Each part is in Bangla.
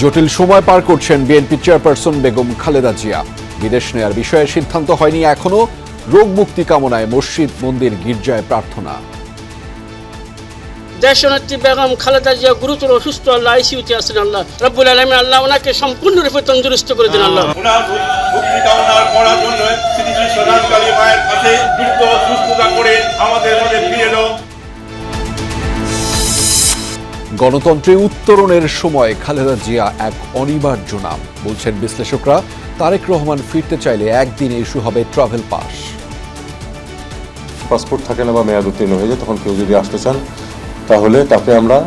জটিল সময় পার করছেন বিএনপি চেয়ারপারসন বেগম খালেদা জিয়া। বিদেশ নেয়ার বিষয়ে সিদ্ধান্ত হয়নি এখনও। রোগ মুক্তি কামনায় মসজিদ মন্দির গির্জায় প্রার্থনা। দেশনেত্রী বেগম খালেদা জিয়া গুরুতর অসুস্থ আল্লাহ আইসিউতে আছেন আল্লাহ। রব্বুল আলমী আল্লাহ ওনাকে সম্পূর্ণরূপে তন্দুরুস্ত করে দিন আল্লাহ। গণতন্ত্রে উত্তরণের সময় খালেদা জিয়া এক অনিবার্য নাম। বলছেন বিশ্লেষকরা তারেক রহমান ফিরতে চাইলে একদিনে ইস্যু হবে ট্রাভেল পাস। পাসপোর্ট থাকে না বা মেয়াদ উত্তীর্ণ হয়ে যায় তখন কেউ যদি আসতে চান তাহলে তাকে আমরা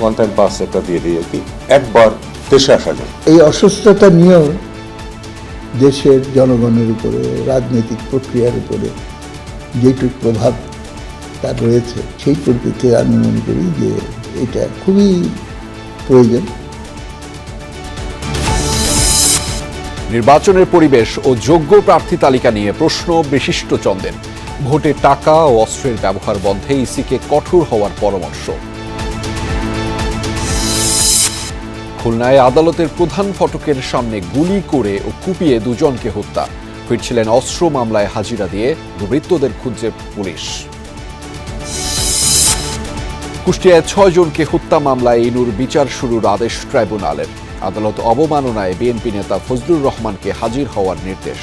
ওয়ান টাইম পাস একটা দিয়ে দিই আর কি। একবার দেশে আসা যায়। এই অসুস্থতা নিয়েও দেশের জনগণের উপরে রাজনৈতিক প্রক্রিয়ার উপরে যেটুক প্রভাব তার রয়েছে, সেই পরিপ্রেক্ষিতে আমি মনে করি যে এটা খুবই প্রয়োজন। নির্বাচনের পরিবেশ ও যোগ্য প্রার্থী তালিকা নিয়ে প্রশ্ন বিশিষ্ট চন্দ্রের ভোটে টাকা ও অস্ত্রের ব্যবহার বন্ধে ইসিকে কঠোর হওয়ার পরামর্শ। খুলনায় আদালতের প্রধান ফটকের সামনে গুলি করে ও কুপিয়ে দুজনকে হত্যা। ফিরছিলেন অস্ত্র মামলায় হাজিরা দিয়ে দুর্বৃত্তদের খুঁজছে পুলিশ। কুষ্টিয়ায় ছয় জনকে হত্যা মামলায় ইনুর বিচার শুরুর আদেশ ট্রাইব্যুনালের। আদালত অবমাননায় বিএনপি নেতা ফজলুর রহমানকে হাজির হওয়ার নির্দেশ।